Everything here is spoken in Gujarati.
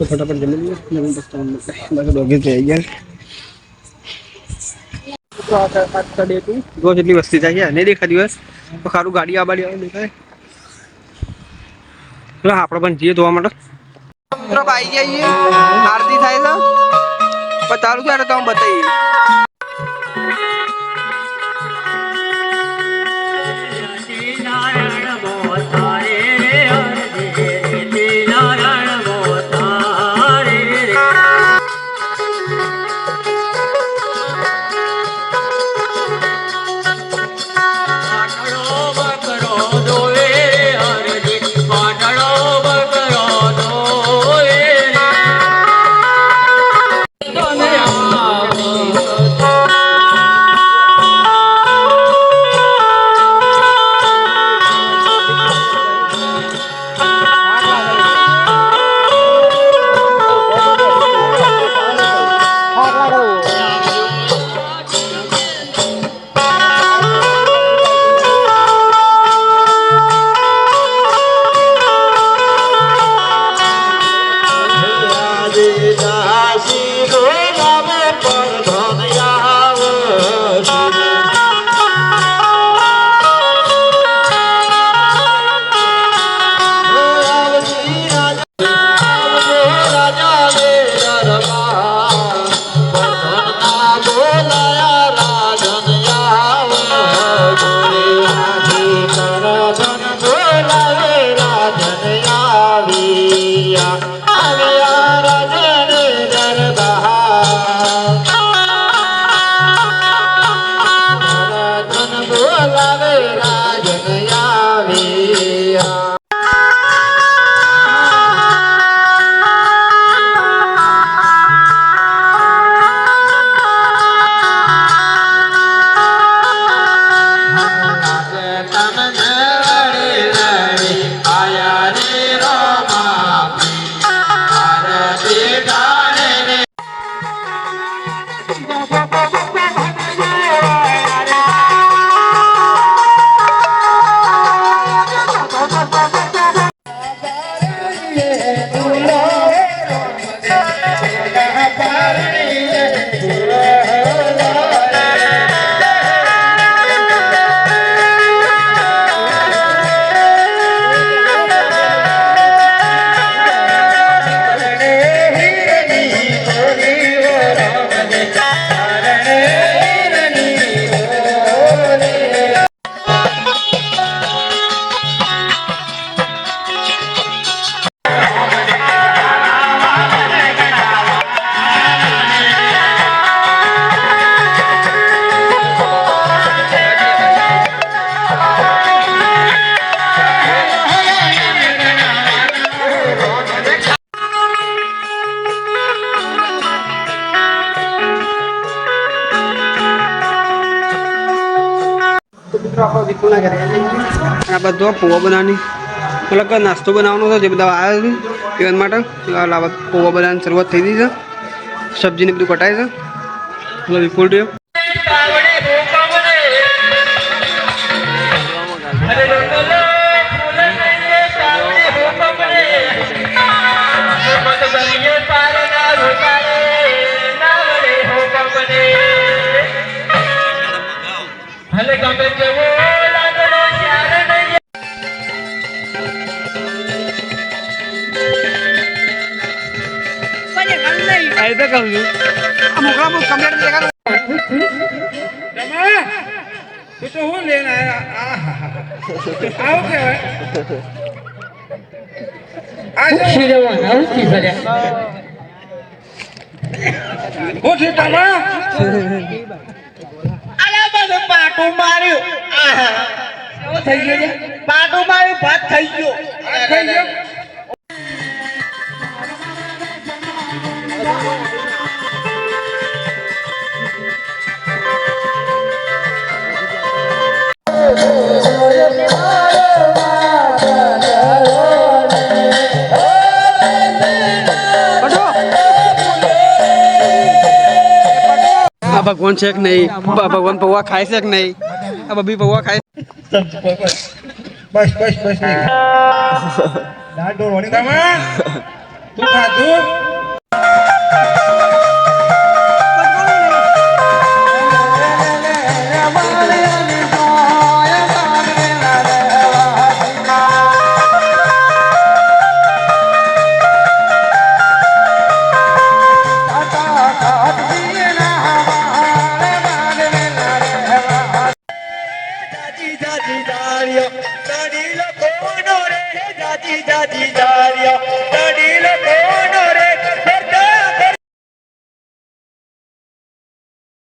તો ફટાફટ જમી લઈએ જમીન પછી બાકી ડોગી થઈ ગયા જો જેટલી વસ્તી થાય છે નહીં દેખાતી હોય તો ખારું ગાડી આ બાડી આવે દેખાય એટલે આપણે પણ જઈએ ધોવા માટે મિત્રો આવી જઈએ આરતી થાય છે પણ ચાલુ ક્યારે તો હું બતાવીએ આ બધો પોવા બનાવવાની. મતલબ નાસ્તો બનાવવાનો હતો, જે બધા આવ્યા છે પીવા માટે લાવા પૌવા બનાવવાની શરૂઆત થઈ ગઈ છે. સબ્જીને બધું કટાય છે. એટલે વિપુલ રહ્યો તો કહું છું. આ મોકલા હું કમ્પ્લેટ દેખાડું તું તો હું લઈને આવું કહેવાય. આ હું છે તમા અલા બધું પાટું માર્યું. આહા. શું થઈ ગયું પાટું માર્યું ભાત થઈ ગયો. થઈ ગયો? આ ભગવાન છે કે નહીં? ભગવાન પૌવા ખાય છે કે નહીં? આ બબી પૌવા ખાય બસ બસ બસ તું ખાધું daddy, daddy.